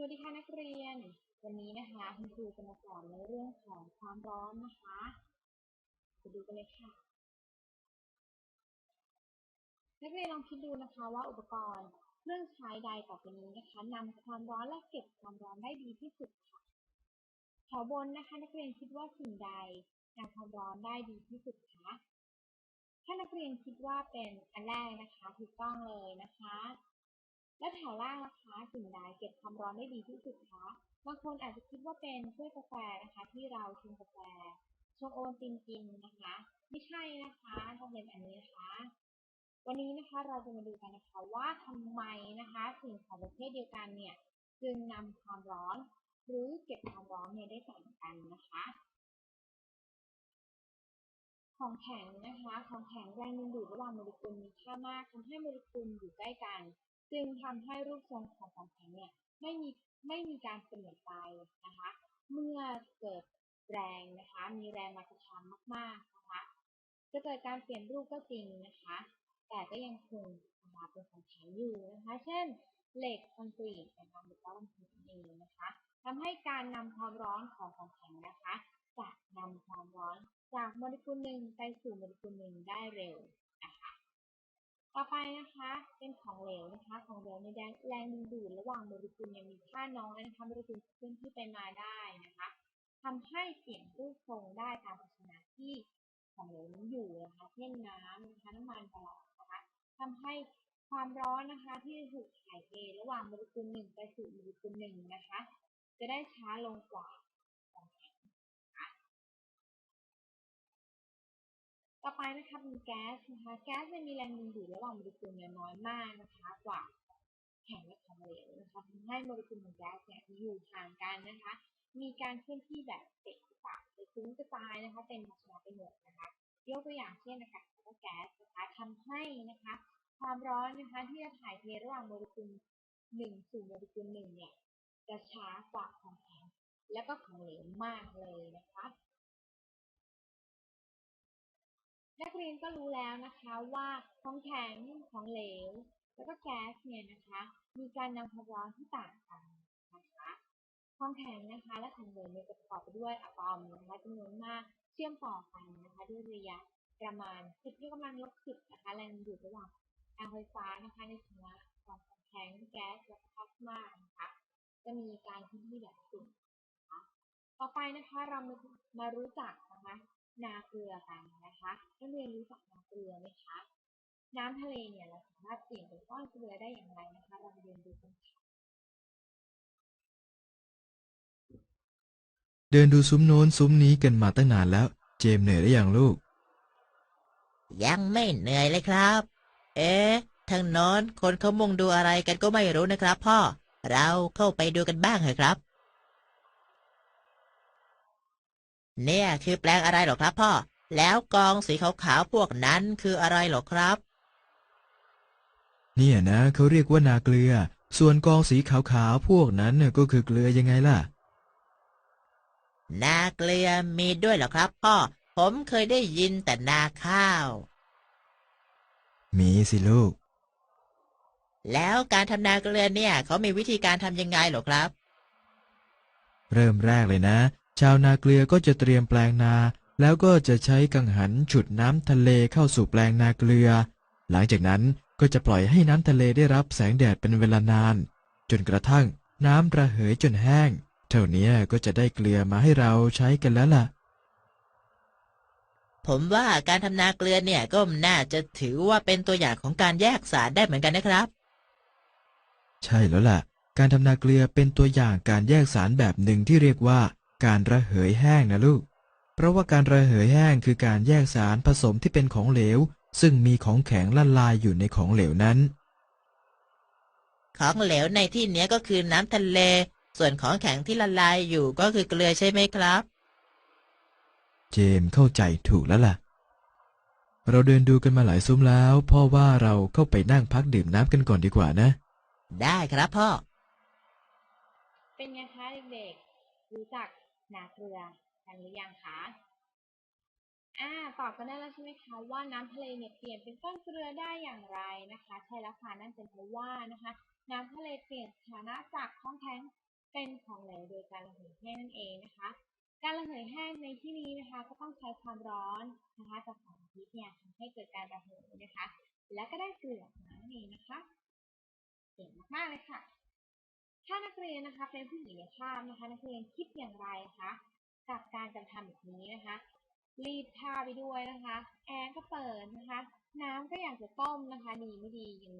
สวัสดีค่ะนักเรียน วันนี้นะคะคุณครูจะมาสอนในเรื่องของความร้อนนะคะไปดูกันเลยค่ะ นักเรียนลองคิดดูนะคะว่าอุปกรณ์เครื่องใช้ใดต่อไปนี้นะคะนำความร้อนและเก็บความร้อนได้ดีที่สุดค่ะแถวบนนะคะ นักเรียนคิดว่าสิ่งใดนำความร้อนได้ดีที่สุดคะถ้านักเรียนคิดว่าเป็นอันแรกนะคะถูกต้องเลยนะคะ และแถวล่างนะคะสิ่งใดเก็บความร้อนได้ดีที่สุดคะบางคนอาจจะคิดว่าเป็นถ้วยกาแฟนะคะ ที่เราชงกาแฟชงโอวัลตินกินนะคะ ไม่ใช่นะคะต้องเป็นอันนี้นะคะ วันนี้นะคะเราจะมาดูกันนะคะว่าทำไมนะคะสิ่งของประเภทเดียวกันเนี่ยจึงนำความร้อน หรือเก็บความร้อนเนี่ยได้ต่างกันนะคะของแข็งนะคะ ของแข็งแรงดึงดูดระหว่างโมเลกุลมีค่ามากทำให้โมเลกุลอยู่ใกล้กัน จึงทำให้รูปทรงของของแข็งเนี่ยไม่มีไม่มีการเปลี่ยนไปนะคะ เมื่อเกิดแรงนะคะ มีแรงมากระทำมากๆนะคะจะเกิดการเปลี่ยนรูปก็จริงนะคะ แต่ก็ยังคงนะคะเป็นของแข็งอยู่นะคะ เช่น เหล็กคอนกรีตนะคะหรือว่าบางทีเองนะคะทำให้การนำความร้อนของของแข็งนะคะจะนำความร้อนจากโมเลกุลหนึ่งไปสู่โมเลกุลหนึ่งได้เร็วนะคะ ต่อไปนะคะเป็นของเหลวนะคะ ของเหลวในแรงแรงดึงดูดระหว่างโมเลกุลยังมีค่าน้อยนะคะโมเลกุลเคลื่อนที่ไปมาได้นะคะทำให้เปลี่ยนรูปทรงได้ตามภาชนะที่ของเหลวนั้นอยู่นะคะเช่นน้ำนะคะน้ำมันปลอดนะคะทำให้ความร้อนนะคะที่ถูกถ่ายเทระหว่างโมเลกุลหนึ่งไปสู่โมเลกุลหนึ่งนะคะ จะได้ช้าลงกว่า ต่อไปนะคะเป็นแก๊สนะคะแก๊สจะมีแรงดึงดูดระหว่างโมเลกุลเนี่ยน้อยมากนะคะ กว่าแข็งและของเหลวนะคะทำให้โมเลกุลของแก๊สเนี่ยอยู่ห่างกันนะคะ มีการเคลื่อนที่แบบเตะปะหรือฟุ้งกระจายนะคะเต็มภาชนะไปหมดนะคะยกตัวอย่างเช่นอากาศและก็แก๊สนะคะทำให้นะคะ ความร้อนนะคะที่จะถ่ายเทระหว่างโมเลกุลหนึ่งสู่โมเลกุลหนึ่งเนี่ยจะช้ากว่าของแข็งและก็ของเหลวมากเลยนะคะ นักเรียนก็รู้แล้วนะคะว่าของแข็งของเหลว แล้วก็แก๊สเนี่ยนะคะ มีการนำความร้อนที่ต่างกันนะคะของแข็งนะคะ และของเหลวเนี่ยจะประกอบไปด้วยอะตอมนะคะจำนวนมากเชื่อมต่อกันนะคะด้วยระยะประมาณ10ยกกำลังลบ10นะคะแรงดึงดูดระหว่างทางไฟฟ้านะคะในฐานะของของแข็งแก๊สและพลาสมานะคะจะมีการเคลื่อนที่แบบสุ่มนะคะต่อไปนะคะเรามามารู้จักนะคะ นาเกลือกันนะคะนักเรียนรู้จักนาเกลือไหมคะน้ำทะเลเนี่ยเราสามารถเปลี่ยนเป็นก้อนเกลือได้อย่างไรนะคะ เรามาเรียนดูกันค่ะเดินดูซุ้มโน้นซุ้มนี้กันมาตั้งนานแล้ว เจมส์เหนื่อยหรือยังลูก ยังไม่เหนื่อยเลยครับ เอ๊ะทางโน้นคนเขามุงดูอะไรกันก็ไม่รู้นะครับ พ่อ เราเข้าไปดูกันบ้างเถอะครับ เนี่ยคือแปลงอะไรหรอครับพ่อ แล้วกองสีขาวๆพวกนั้นคืออะไรหรอครับ เนี่ยนะเขาเรียกว่านาเกลือ ส่วนกองสีขาวๆพวกนั้นน่ะก็คือเกลือยังไงล่ะ นาเกลือมีด้วยเหรอครับพ่อ ผมเคยได้ยินแต่นาข้าว มีสิลูก แล้วการทำนาเกลือเนี่ย เขามีวิธีการทำยังไงเหรอครับ เริ่มแรกเลยนะ ชาวนาเกลือก็จะเตรียมแปลงนา แล้วก็จะใช้กังหันฉุดน้ำทะเลเข้าสู่แปลงนาเกลือ หลังจากนั้นก็จะปล่อยให้น้ำทะเลได้รับแสงแดดเป็นเวลานาน จนกระทั่งน้ำระเหยจนแห้ง เท่านี้ก็จะได้เกลือมาให้เราใช้กันแล้วล่ะ ผมว่าการทำนาเกลือเนี่ยก็น่าจะถือว่าเป็นตัวอย่างของการแยกสารได้เหมือนกันนะครับ ใช่แล้วล่ะ การทำนาเกลือเป็นตัวอย่างการแยกสารแบบหนึ่งที่เรียกว่า การระเหยแห้งนะลูก เพราะว่าการระเหยแห้งคือการแยกสารผสมที่เป็นของเหลว ซึ่งมีของแข็งละลายอยู่ในของเหลวนั้น ของเหลวในที่เนี้ยก็คือน้ำทะเล ส่วนของแข็งที่ละลายอยู่ก็คือเกลือใช่ไหมครับ เจมส์เข้าใจถูกแล้วล่ะ เราเดินดูกันมาหลายซุ้มแล้วพ่อว่าเราเข้าไปนั่งพักดื่มน้ำกันก่อนดีกว่านะ ได้ครับพ่อ เป็นไงคะเด็กๆรู้จัก นาเกลือกันหรือยังคะอ่าตอบกันได้แล้วใช่ไหมคะว่าน้ำทะเลเนี่ยเปลี่ยนเป็นก้อนเกลือได้อย่างไรนะคะใช่แล้วค่ะนั่นเป็นเพราะว่านะคะ น้ำทะเลเปลี่ยนสถานะจากของแข็งเป็นของเหลวโดยการระเหยแห้งนั่นเองนะคะ การระเหยแห้งในที่นี้นะคะ ก็ต้องใช้ความร้อนนะคะจากสารพิษเนี่ยทำให้เกิดการระเหยนะคะ และก็ได้เกลือออกมานั่นเองนะคะเก่งมากๆเลยค่ะ ถ้านักเรียนนะคะเป็นผู้หญิงในภาพนะคะ นักเรียนคิดอย่างไรคะกับการกระทำแบบนี้นะคะ รีดผ้าไปด้วยนะคะ แอร์ก็เปิดนะคะ น้ำก็อยากจะต้มนะคะ ดีไม่ดียัง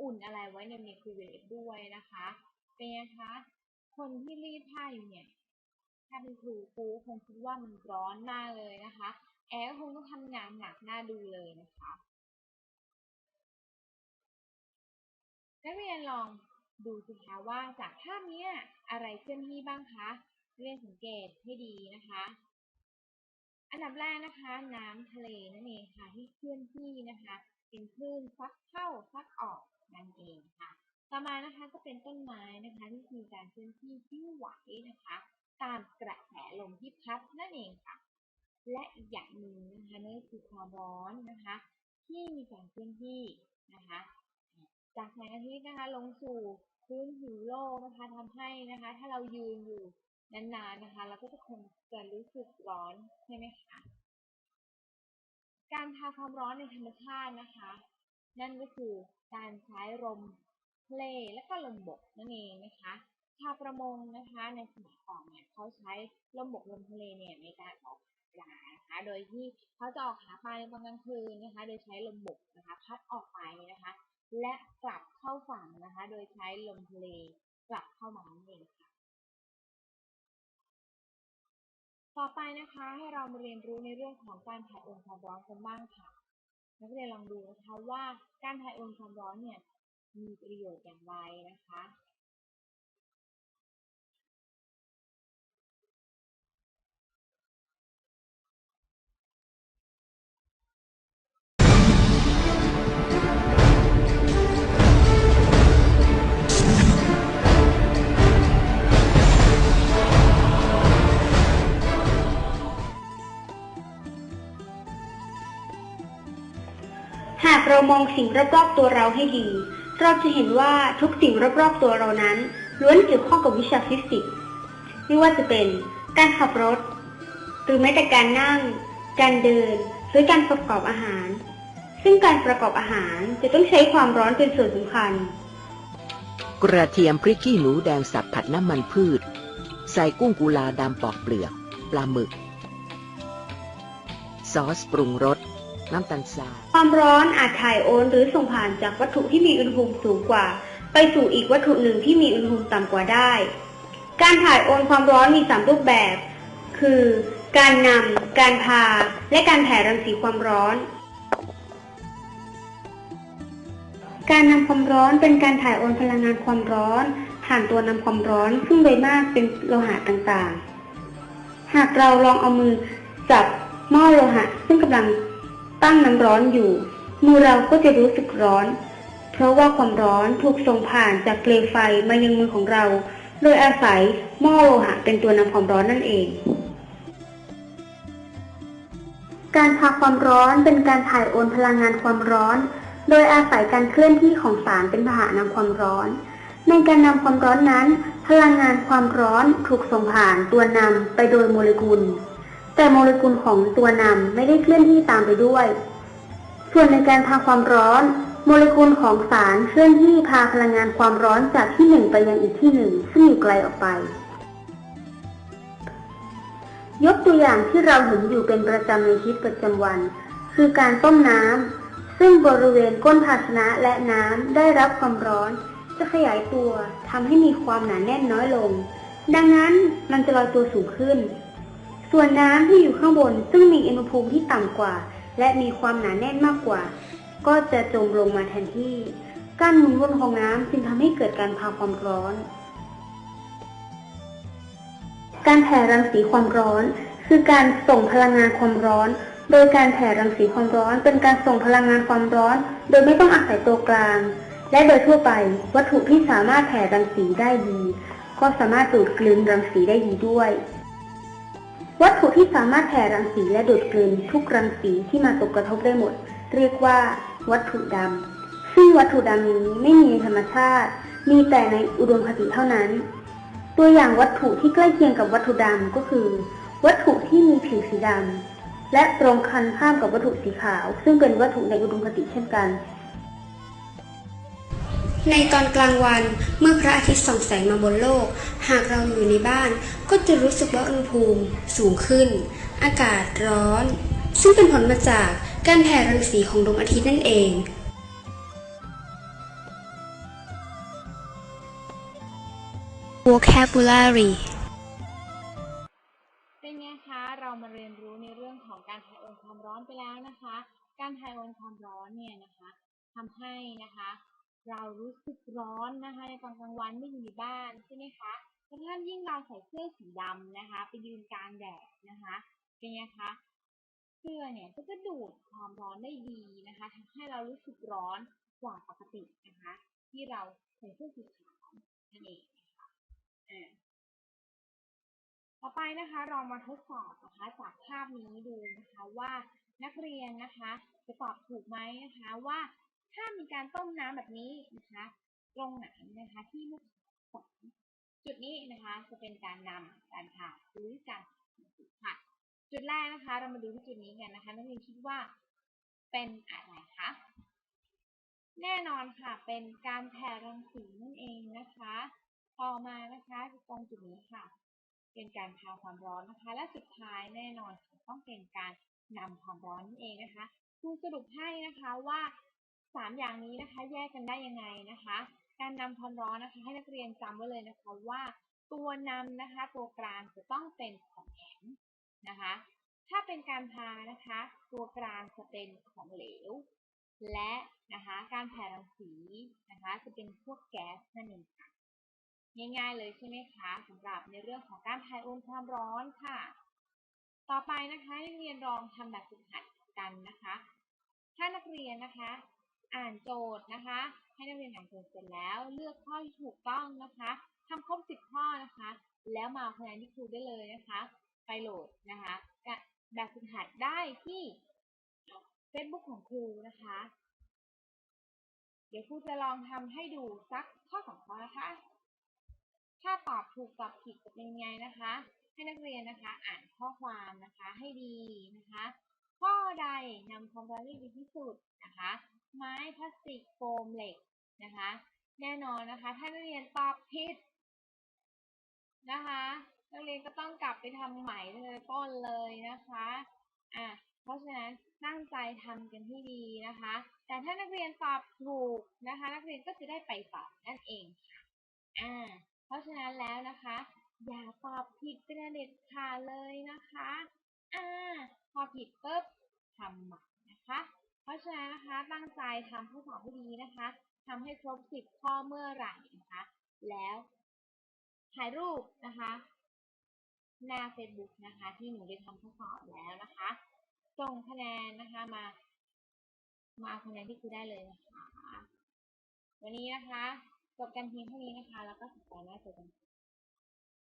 อุ่นอะไรไว้ในไมโครเวฟด้วยนะคะ เป็นไงคะ คนที่รีดผ้าอยู่เนี่ย ถ้าเป็นครูครูคงคิดว่ามันร้อนมากเลยนะคะ แอร์คงต้องทำงานหนักหน้าดูเลยนะคะนักเรียนลอง ดูสิคะว่าจากภาพเนี้ยอะไรเคลื่อนที่บ้างคะเรียนสังเกตให้ดีนะคะ อันดับแรกนะคะ น้ำทะเลนั่นเองค่ะที่เคลื่อนที่นะคะ เป็นคลื่นซักเข้าซักออกนั่นเองค่ะ ต่อมานะคะก็เป็นต้นไม้นะคะที่มีการเคลื่อนที่ที่ไหวนะคะ ตามกระแสลมที่พัดนั่นเองค่ะ และอีกอย่างหนึ่งนะคะนั่นคือความร้อนนะคะ ที่มีการเคลื่อนที่นะคะ จากแสงอาทิตย์นะคะลงสู่ พื้นผิวโลกนะคะทำให้นะคะ ถ้าเรายืนอยู่นานๆนะคะ เราก็จะคงจะรู้สึกร้อนใช่ไหมคะการพาความร้อนในธรรมชาตินะคะ นั่นก็คือการใช้ลมทะเลและก็ลมบกนั่นเองนะคะชาวประมงนะคะในสมัยก่อนเนี่ยเขาใช้ลมบกลมทะเลเนี่ยในการออกหาปลานะคะ โดยที่เขาจะออกหาปลาในตอนกลางคืนนะคะ โดยใช้ลมบกนะคะ พัดออกไปนะคะ และกลับเข้าฝั่งนะคะ โดยใช้ลมทะเลกลับเข้ามานั่นเองค่ะ ต่อไปนะคะให้เรามาเรียนรู้ในเรื่องของการถ่ายโอนความร้อนกันบ้างค่ะ นักเรียนลองดูนะคะว่าการถ่ายโอนความร้อนเนี่ยมีประโยชน์อย่างไรนะคะ มองสิ่งรอบๆตัวเราให้ดี เราจะเห็นว่าทุกสิ่งรอบๆตัวเรานั้นล้วนเกี่ยวข้องกับวิชาฟิสิกส์ไม่ว่าจะเป็นการขับรถ หรือแม้แต่การนั่ง การเดิน หรือการประกอบอาหาร ซึ่งการประกอบอาหารจะต้องใช้ความร้อนเป็นส่วนสำคัญ กระเทียมพริกขี้หนูแดงสับผัดน้ำมันพืช ใส่กุ้งกุลาดำปอกเปลือก ปลาหมึก ซอสปรุงรส น้ำตาลทราย ความร้อนอาจถ่ายโอนหรือส่งผ่านจากวัตถุที่มีอุณหภูมิสูงกว่า ไปสู่อีกวัตถุหนึ่งที่มีอุณหภูมิต่ำกว่าได้ การถ่ายโอนความร้อนมีสามรูปแบบ คือ การนำ การพา และการแผ่รังสีความร้อน การนำความร้อนเป็นการถ่ายโอนพลังงานความร้อน ผ่านตัวนำความร้อนซึ่งโดยมากเป็นโลหะต่างๆ หากเราลองเอามือจับหม้อโลหะซึ่งกำลัง ตั้งน้ำร้อนอยู่ มือเราก็จะรู้สึกร้อน เพราะว่าความร้อนถูกส่งผ่านจากเปลวไฟมายังมือของเรา โดยอาศัยหม้อโลหะเป็นตัวนำความร้อนนั่นเอง การพาความร้อนเป็นการถ่ายโอนพลังงานความร้อน โดยอาศัยการเคลื่อนที่ของสารเป็นพาหะนำความร้อนในการนำความร้อนนั้น พลังงานความร้อนถูกส่งผ่านตัวนำไปโดยโมเลกุล แต่โมเลกุลของตัวนำไม่ได้เคลื่อนที่ตามไปด้วย ส่วนในการพาความร้อน โมเลกุลของสารเคลื่อนที่พาพลังงานความร้อนจากที่หนึ่งไปยังอีกที่หนึ่งซึ่งอยู่ไกลออกไป ยกตัวอย่างที่เราเห็นอยู่เป็นประจำในชีวิตประจำวัน คือการต้มน้ำซึ่งบริเวณก้นภาชนะและน้ำได้รับความร้อนจะขยายตัวทำให้มีความหนาแน่นน้อยลง ดังนั้นมันจะลอยตัวสูงขึ้น ส่วนน้ำที่อยู่ข้างบนซึ่งมีอุณหภูมิที่ต่ำกว่า และมีความหนาแน่นมากกว่า ก็จะจมลงมาแทนที่ การหมุนวนของน้ำจึงทำให้เกิดการพาความร้อน การแผ่รังสีความร้อน คือการส่งพลังงานความร้อน โดยการแผ่รังสีความร้อน เป็นการส่งพลังงานความร้อน โดยไม่ต้องอาศัยตัวกลาง และโดยทั่วไปวัตถุที่สามารถแผ่รังสีได้ดี ก็สามารถดูดกลืนรังสีได้ดีด้วย วัตถุที่สามารถแผ่รังสีและดูดกลืนทุกรังสีที่มาตกกระทบได้หมด เรียกว่า วัตถุดำซึ่งวัตถุดำนี้ไม่มีในธรรมชาติ มีแต่ในอุดมคติเท่านั้น ตัวอย่างวัตถุที่ใกล้เคียงกับวัตถุดำก็คือ วัตถุที่มีผิวสีดำและตรงกันข้ามกับวัตถุสีขาว ซึ่งเป็นวัตถุในอุดมคติเช่นกัน ในตอนกลางวันเมื่อพระอาทิตย์ส่องแสงมาบนโลก หากเราอยู่ในบ้านก็จะรู้สึกว่าอุณหภูมิสูงขึ้น อากาศร้อน ซึ่งเป็นผลมาจากการแผ่รังสีของดวงอาทิตย์นั่นเอง vocabulary เป็นไงคะ เรามาเรียนรู้ในเรื่องของการถ่ายโอนความร้อนไปแล้วนะคะ การถ่ายโอนความร้อนเนี่ยนะคะทำให้นะคะ เรารู้สึกร้อนนะคะในตอนกลางวันไม่อยู่ในบ้านใช่ไหมคะแล้วท่านยิ่งเราใส่เสื้อสีดำนะคะ ไปยืนกลางแดดนะคะเป็นไงคะเสื้อเนี่ยก็จะดูดความร้อนได้ดีนะคะทำให้เรารู้สึกร้อนกว่าปกตินะคะ ที่เราใส่เสื้อสีขาวนั่นเองนะคะอ่าต่อไปนะคะเรามาทดสอบนะคะจากภาพนี้ดูนะคะว่านักเรียนนะคะ จะตอบถูกไหมนะคะว่า ถ้ามีการต้มน้ำแบบนี้นะคะตรงไหนนะคะที่ลูกศรจุดนี้นะคะจะเป็นการนำการถ่ายหรือการค่ะจุดแรกนะคะ เรามาดูที่จุดนี้กันนะคะนักเรียนคิดว่าเป็นอะไรคะแน่นอนค่ะเป็นการแผ่รังสีนั่นเองนะคะต่อมานะคะตรงจุดนี้ค่ะ เป็นการพาความร้อนนะคะ และสุดท้ายแน่นอนต้องเป็นการนำความร้อนนั่นเองนะคะครูสรุปให้นะคะว่า สามอย่างนี้นะคะ แยกกันได้ยังไงนะคะ การนำความร้อนนะคะ ให้นักเรียนจำไว้เลยนะคะว่า ตัวนำนะคะ ตัวกลางจะต้องเป็นของแข็งนะคะ ถ้าเป็นการพานะคะ ตัวกลางจะเป็นของเหลว และนะคะการแผ่รังสีนะคะ จะเป็นพวกแก๊สนั่นเองค่ะง่ายๆเลยใช่ไหมคะสำหรับในเรื่องของการถ่ายโอนความร้อนค่ะ ต่อไปนะคะนักเรียนลองทำแบบฝึกหัดกันนะคะ ถ้านักเรียนนะคะ อ่านโจทย์นะคะ ให้นักเรียนอ่านโจทย์เสร็จแล้ว เลือกข้อที่ถูกต้องนะคะทำครบ 10 ข้อนะคะ แล้วมาเอาคะแนนที่ครูได้เลยนะคะ ไปโหลดนะคะแบบฝึกหัดได้ที่ Facebook ของครูนะคะ เดี๋ยวครูจะลองทำให้ดูสักข้อสองข้อนะคะ ถ้าตอบถูกตอบผิดจะเป็นยังไงนะคะ ให้นักเรียนนะคะ อ่านข้อความนะคะให้ดีนะคะ ข้อใดนำความร้อนได้ดีที่สุดนะคะ ไม้พลาสติกโฟมเหล็กนะคะ แน่นอนนะคะ ถ้านักเรียนตอบผิดนะคะนักเรียนก็ต้องกลับไปทำใหม่ตั้งแต่ต้นเลยนะคะอะเพราะฉะนั้นตั้งใจทำกันให้ดีนะคะ แต่ถ้านักเรียนตอบถูกนะคะ นักเรียนก็จะได้ไปต่อนั่นเองค่ะอ่าเพราะฉะนั้นแล้วนะคะ อย่าตอบผิดเป็นอันเด็ดขาดเลยนะคะอ่าพอผิดปุ๊บทำใหม่นะคะ เพราะฉะนั้นนะคะตั้งใจทำข้อสอบให้ดีนะคะทำให้ครบสิบข้อเมื่อไหร่นะคะ แล้วถ่ายรูปนะคะหน้า Facebook นะคะ ที่หนูได้ทำข้อสอบแล้วนะคะ ส่งคะแนนนะคะมา มาเอาคะแนนที่ครูได้เลยนะคะ วันนี้นะคะ จบกันเพียงเท่านี้นะคะ แล้วก็สัปดาห์หน้าเจอกัน